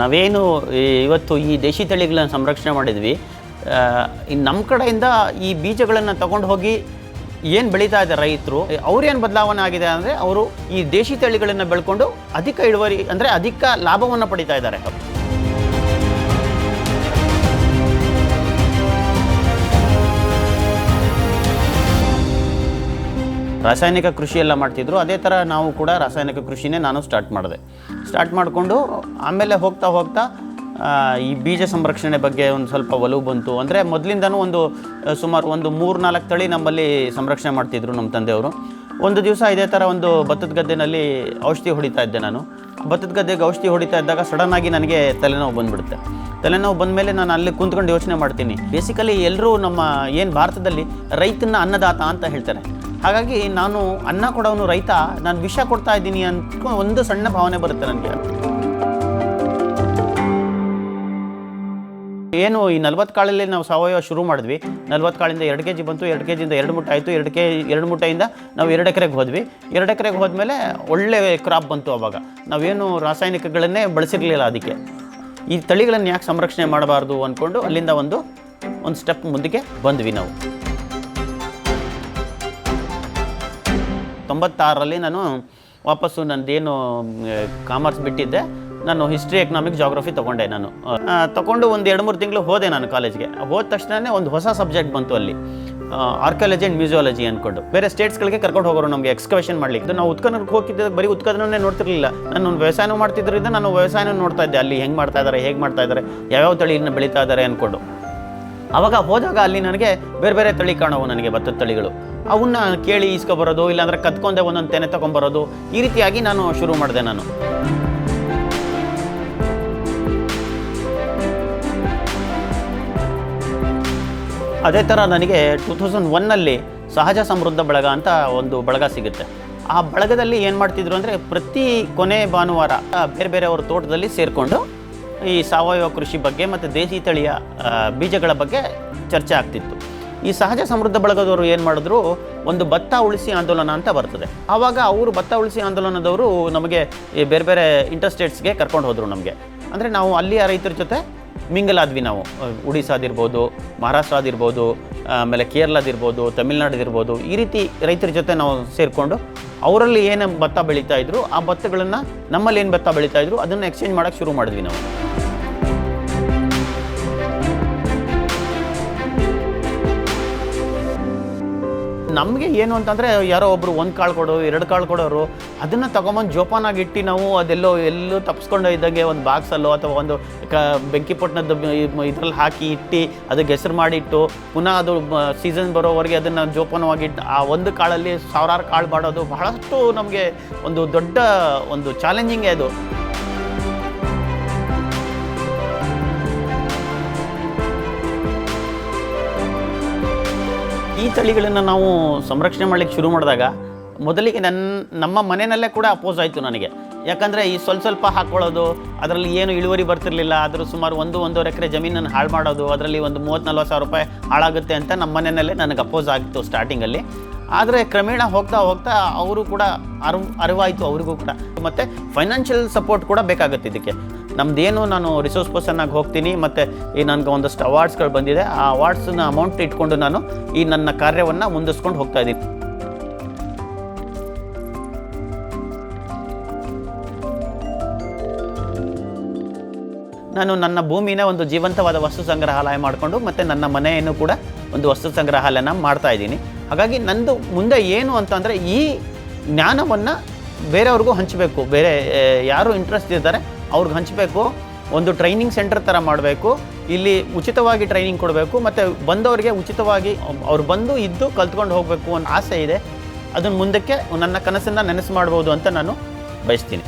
ನಾವೇನು ಇವತ್ತು ಈ ದೇಶಿ ತಳಿಗಳನ್ನು ಸಂರಕ್ಷಣೆ ಮಾಡಿದ್ವಿ. ಇನ್ನು ನಮ್ಮ ಕಡೆಯಿಂದ ಈ ಬೀಜಗಳನ್ನು ತಗೊಂಡು ಹೋಗಿ ಏನು ಬೆಳೀತಾ ಇದ್ದಾರೆ ರೈತರು ಅವ್ರೇನು ಬದಲಾವಣೆ ಆಗಿದೆ ಅಂದರೆ ಅವರು ಈ ದೇಶಿ ತಳಿಗಳನ್ನು ಬೆಳ್ಕೊಂಡು ಅಧಿಕ ಇಳುವರಿ, ಅಂದರೆ ಅಧಿಕ ಲಾಭವನ್ನು ಪಡಿತಾ ಇದ್ದಾರೆ. ರಾಸಾಯನಿಕ ಕೃಷಿ ಎಲ್ಲ ಮಾಡ್ತಿದ್ರು. ಅದೇ ಥರ ನಾವು ಕೂಡ ರಾಸಾಯನಿಕ ಕೃಷಿನೇ ನಾನು ಸ್ಟಾರ್ಟ್ ಮಾಡಿದೆ. ಸ್ಟಾರ್ಟ್ ಮಾಡಿಕೊಂಡು ಆಮೇಲೆ ಹೋಗ್ತಾ ಹೋಗ್ತಾ ಈ ಬೀಜ ಸಂರಕ್ಷಣೆ ಬಗ್ಗೆ ಒಂದು ಸ್ವಲ್ಪ ಒಲವು ಬಂತು. ಅಂದರೆ ಮೊದಲಿಂದನೂ ಒಂದು ಸುಮಾರು ಒಂದು ಮೂರು ನಾಲ್ಕು ತಳಿ ನಮ್ಮಲ್ಲಿ ಸಂರಕ್ಷಣೆ ಮಾಡ್ತಿದ್ರು ನಮ್ಮ ತಂದೆಯವರು. ಒಂದು ದಿವಸ ಇದೇ ಥರ ಒಂದು ಭತ್ತದ ಗದ್ದೆನಲ್ಲಿ ಔಷಧಿ ಹೊಡಿತಾ ಇದ್ದೆ ನಾನು. ಭತ್ತದ ಗದ್ದೆಗೆ ಔಷಧಿ ಹೊಡಿತಾ ಇದ್ದಾಗ ಸಡನ್ನಾಗಿ ನನಗೆ ತಲೆನೋವು ಬಂದುಬಿಡುತ್ತೆ. ತಲೆನೋವು ಬಂದಮೇಲೆ ನಾನು ಅಲ್ಲಿ ಕುಂತ್ಕೊಂಡು ಯೋಚನೆ ಮಾಡ್ತೀನಿ. ಬೇಸಿಕಲಿ ಎಲ್ಲರೂ ನಮ್ಮ, ಏನು ಭಾರತದಲ್ಲಿ ರೈತನ ಅನ್ನದಾತ ಅಂತ ಹೇಳ್ತಾರೆ. ಹಾಗಾಗಿ ನಾನು ಅನ್ನ ಕೊಡೋನು ರೈತ, ನಾನು ವಿಷ ಕೊಡ್ತಾ ಇದ್ದೀನಿ ಅಂತ ಒಂದು ಸಣ್ಣ ಭಾವನೆ ಬರುತ್ತೆ ನನಗೆ. ಏನು ಈ ನಲ್ವತ್ತು ಕಾಳಲ್ಲಿ ನಾವು ಸಾವಯವ ಶುರು ಮಾಡಿದ್ವಿ. ನಲ್ವತ್ತು ಕಾಳಿಂದ ಎರಡು ಕೆ ಜಿ ಬಂತು, ಎರಡು ಕೆ ಜಿಯಿಂದ ಎರಡು ಮುಟ್ಟೆ ಆಯಿತು, ಎರಡು ಕೆ, ಎರಡು ಮುಟ್ಟೆಯಿಂದ ನಾವು ಎರಡು ಎಕರೆಗೆ ಹೋದ್ವಿ. ಎರಡು ಎಕರೆಗೆ ಹೋದ್ಮೇಲೆ ಒಳ್ಳೆ ಕ್ರಾಪ್ ಬಂತು ಅವಾಗ. ನಾವೇನು ರಾಸಾಯನಿಕಗಳನ್ನೇ ಬಳಸಿರಲಿಲ್ಲ ಅದಕ್ಕೆ. ಈ ತಳಿಗಳನ್ನು ಯಾಕೆ ಸಂರಕ್ಷಣೆ ಮಾಡಬಾರ್ದು ಅಂದ್ಕೊಂಡು ಅಲ್ಲಿಂದ ಒಂದು ಒಂದು ಸ್ಟೆಪ್ ಮುಂದಕ್ಕೆ ಬಂದ್ವಿ ನಾವು. ತೊಂಬತ್ತಾರರಲ್ಲಿ ನಾನು ವಾಪಸ್ಸು ನಂದೇನು ಕಾಮರ್ಸ್ ಬಿಟ್ಟಿದ್ದೆ. ನಾನು ಹಿಸ್ಟ್ರಿ ಎಕನಾಮಿಕ್ ಜಾಗ್ರಫಿ ತೊಗೊಂಡೆ ನಾನು. ತೊಗೊಂಡು ಒಂದು ಎರಡು ಮೂರು ತಿಂಗಳು ಹೋದೆ ನಾನು ಕಾಲೇಜ್ಗೆ ಹೋದ ತಕ್ಷಣವೇ ಒಂದು ಹೊಸ ಸಬ್ಜೆಕ್ಟ್ ಬಂತು ಅಲ್ಲಿ. ಆರ್ಕಾಲಜಿ ಆ್ಯಂಡ್ ಮ್ಯೂಸಿಯಾಲಜಿ ಅಂದ್ಕೊಂಡು ಬೇರೆ ಸ್ಟೇಟ್ಸ್ಗಳಿಗೆ ಕರ್ಕೊಂಡು ಹೋಗೋರು ನಮಗೆ ಎಕ್ಸ್ಕವೇಷನ್ ಮಾಡಲಿಕ್ಕೆ. ನಾವು ಉತ್ಕನಕ್ಕೆ ಹೋಗಿದ್ದಾಗ ಬರೀ ಉತ್ಖನನೇ ನೋಡ್ತಿರ್ಲಿಲ್ಲ. ನಾನು ವ್ಯವಸಾಯನೂ ಮಾಡ್ತಿದ್ದರಿಂದ ನಾನು ವ್ಯವಸಾಯನೂ ನೋಡ್ತಾ ಇದ್ದೆ. ಅಲ್ಲಿ ಹೆಂಗೆ ಮಾಡ್ತಾ ಇದ್ದಾರೆ ಹೇಗೆ ಮಾಡ್ತಾ ಇದ್ದಾರೆ ಯಾವ್ಯಾವ ತಳಿಯನ್ನು ಬೆಳೀತಾ ಇದ್ದಾರೆ ಅಂದ್ಕೊಂಡು ಅವಾಗ ಹೋದಾಗ ಅಲ್ಲಿ ನನಗೆ ಬೇರೆ ಬೇರೆ ತಳಿ ಕಾಣವು ನನಗೆ ಭತ್ತದ ತಳಿಗಳು. ಅವನ್ನ ಕೇಳಿ ಇಸ್ಕೊಬರೋದು ಇಲ್ಲಾಂದ್ರೆ ಕತ್ಕೊಂಡೆ ಒಂದೊಂದು ತೆನೆ ತಗೊಂಬರೋದು, ಈ ರೀತಿಯಾಗಿ ನಾನು ಶುರು ಮಾಡಿದೆ ನಾನು. ಅದೇ ಥರ ನನಗೆ ಟೂ ತೌಸಂಡ್ ಒನ್ನಲ್ಲಿ ಸಹಜ ಸಮೃದ್ಧ ಬಳಗ ಅಂತ ಒಂದು ಬಳಗ ಸಿಗುತ್ತೆ. ಆ ಬಳಗದಲ್ಲಿ ಏನು ಮಾಡ್ತಿದ್ರು ಅಂದರೆ ಪ್ರತಿ ಕೊನೆ ಭಾನುವಾರ ಬೇರೆ ಬೇರೆ ಬೇರೆಯವ್ರ ತೋಟದಲ್ಲಿ ಸೇರಿಕೊಂಡು ಈ ಸಾವಯವ ಕೃಷಿ ಬಗ್ಗೆ ಮತ್ತು ದೇಸಿ ತಳಿಯ ಬೀಜಗಳ ಬಗ್ಗೆ ಚರ್ಚೆ ಆಗ್ತಿತ್ತು. ಈ ಸಹಜ ಸಮೃದ್ಧ ಬಳಗದವರು ಏನು ಮಾಡಿದ್ರು, ಒಂದು ಭತ್ತ ಉಳಿಸಿ ಆಂದೋಲನ ಅಂತ ಬರ್ತದೆ. ಆವಾಗ ಅವರು ಭತ್ತ ಉಳಿಸಿ ಆಂದೋಲನದವರು ನಮಗೆ ಈ ಬೇರೆ ಬೇರೆ ಇಂಟರ್ಸ್ಟೇಟ್ಸ್ಗೆ ಕರ್ಕೊಂಡು ಹೋದರು ನಮಗೆ. ಅಂದರೆ ನಾವು ಅಲ್ಲಿಯ ರೈತರ ಜೊತೆ ಮಿಂಗಲ್ ಆದ್ವಿ ನಾವು. ಉಡಿಸಾದಿರ್ಬೋದು ಮಹಾರಾಷ್ಟ್ರ ಆದಿರ್ಬೋದು ಆಮೇಲೆ ಕೇರಳದಿರ್ಬೋದು ತಮಿಳ್ನಾಡಿರ್ಬೋದು ಈ ರೀತಿ ರೈತರ ಜೊತೆ ನಾವು ಸೇರಿಕೊಂಡು ಅವರಲ್ಲಿ ಏನು ಭತ್ತ ಬೆಳೀತಾ ಇದ್ರು, ಆ ಭತ್ತಗಳನ್ನು ನಮ್ಮಲ್ಲಿ ಏನು ಭತ್ತ ಬೆಳೀತಾ ಇದ್ರು, ಅದನ್ನು ಎಕ್ಸ್ಚೇಂಜ್ ಮಾಡೋಕ್ಕೆ ಶುರು ಮಾಡಿದ್ವಿ ನಾವು. ನಮಗೆ ಏನು ಅಂತಂದರೆ ಯಾರೋ ಒಬ್ಬರು ಒಂದು ಕಾಳು ಕೊಡೋರು, ಎರಡು ಕಾಳು ಕೊಡೋರು, ಅದನ್ನು ತೊಗೊಂಬಂದು ಜೋಪಾನಾಗಿ ಇಟ್ಟು ನಾವು ಅದೆಲ್ಲೋ ಎಲ್ಲೂ ತಪ್ಪಿಸ್ಕೊಂಡು ಇದ್ದಂಗೆ ಒಂದು ಬಾಕ್ಸಲ್ಲೋ ಅಥವಾ ಒಂದು ಕ ಬೆಂಕಿ ಇದರಲ್ಲಿ ಹಾಕಿ ಇಟ್ಟು ಅದಕ್ಕೆ ಹೆಸರು ಮಾಡಿಟ್ಟು ಪುನಃ ಅದು ಸೀಸನ್ ಬರೋವರೆಗೆ ಅದನ್ನು ಜೋಪಾನವಾಗಿ ಆ ಒಂದು ಕಾಳಲ್ಲಿ ಸಾವಿರಾರು ಕಾಳು ಮಾಡೋದು ಬಹಳಷ್ಟು ನಮಗೆ ಒಂದು ದೊಡ್ಡ ಒಂದು ಚಾಲೆಂಜಿಂಗೇ ಅದು. ಈ ತಳಿಗಳನ್ನು ನಾವು ಸಂರಕ್ಷಣೆ ಮಾಡಲಿಕ್ಕೆ ಶುರು ಮಾಡಿದಾಗ ಮೊದಲಿಗೆ ನನ್ನ ನಮ್ಮ ಮನೆಯಲ್ಲೇ ಕೂಡ ಅಪೋಸ್ ಆಯಿತು ನನಗೆ. ಯಾಕಂದರೆ ಈ ಸ್ವಲ್ಪ ಸ್ವಲ್ಪ ಹಾಕ್ಕೊಳ್ಳೋದು ಅದರಲ್ಲಿ ಏನು ಇಳುವರಿ ಬರ್ತಿರಲಿಲ್ಲ ಅದ್ರ ಸುಮಾರು ಒಂದು, ಒಂದೂವರೆ ಎಕರೆ ಜಮೀನನ್ನು ಹಾಳು ಮಾಡೋದು, ಅದರಲ್ಲಿ ಒಂದು ಮೂವತ್ತು ನಲ್ವತ್ತು ಸಾವಿರ ರೂಪಾಯಿ ಹಾಳಾಗುತ್ತೆ ಅಂತ ನಮ್ಮ ಮನೆಯಲ್ಲೇ ನನಗೆ ಅಪೋಸ್ ಆಗಿತ್ತು ಸ್ಟಾರ್ಟಿಂಗಲ್ಲಿ. ಆದರೆ ಕ್ರಮೇಣ ಹೋಗ್ತಾ ಹೋಗ್ತಾ ಅವರು ಕೂಡ ಅರಿವು, ಅರಿವಾಯಿತು ಅವರಿಗೂ ಕೂಡ. ಮತ್ತು ಫೈನಾನ್ಷಿಯಲ್ ಸಪೋರ್ಟ್ ಕೂಡ ಬೇಕಾಗುತ್ತೆ ಇದಕ್ಕೆ. ನಮ್ಮದೇನು ನಾನು ರಿಸೋರ್ಸ್ ಪರ್ಸನ್ ಆಗಿ ಹೋಗ್ತೀನಿ, ಮತ್ತು ಈ ನನಗೆ ಒಂದಷ್ಟು ಅವಾರ್ಡ್ಸ್ಗಳು ಬಂದಿದೆ. ಆ ಅವಾರ್ಡ್ಸ್ನ ಅಮೌಂಟ್ ಇಟ್ಕೊಂಡು ನಾನು ಈ ನನ್ನ ಕಾರ್ಯವನ್ನು ಮುಂದಿಸ್ಕೊಂಡು ಹೋಗ್ತಾ ಇದ್ದೀನಿ. ನಾನು ನನ್ನ ಭೂಮಿನ ಒಂದು ಜೀವಂತವಾದ ವಸ್ತು ಸಂಗ್ರಹಾಲಯ ಮಾಡಿಕೊಂಡು, ಮತ್ತು ನನ್ನ ಮನೆಯನ್ನು ಕೂಡ ಒಂದು ವಸ್ತು ಸಂಗ್ರಹಾಲಯನ ಮಾಡ್ತಾ ಇದ್ದೀನಿ. ಹಾಗಾಗಿ ನಂದು ಮುಂದೆ ಏನು ಅಂತಂದರೆ ಈ ಜ್ಞಾನವನ್ನು ಬೇರೆಯವ್ರಿಗೂ ಹಂಚಬೇಕು. ಬೇರೆ ಯಾರು ಇಂಟ್ರೆಸ್ಟ್ ಇದ್ದಾರೆ ಅವ್ರಿಗೆ ಹಂಚಬೇಕು, ಒಂದು ಟ್ರೈನಿಂಗ್ ಸೆಂಟರ್ ಥರ ಮಾಡಬೇಕು, ಇಲ್ಲಿ ಉಚಿತವಾಗಿ ಟ್ರೈನಿಂಗ್ ಕೊಡಬೇಕು, ಮತ್ತು ಬಂದವರಿಗೆ ಉಚಿತವಾಗಿ ಅವ್ರು ಬಂದು ಇದ್ದು ಕಲ್ತ್ಕೊಂಡು ಹೋಗಬೇಕು ಅನ್ನೋ ಆಸೆ ಇದೆ. ಅದನ್ನು ಮುಂದಕ್ಕೆ ನನ್ನ ಕನಸನ್ನು ನೆನೆಸು ಮಾಡ್ಬೋದು ಅಂತ ನಾನು ಬಯಸ್ತೀನಿ.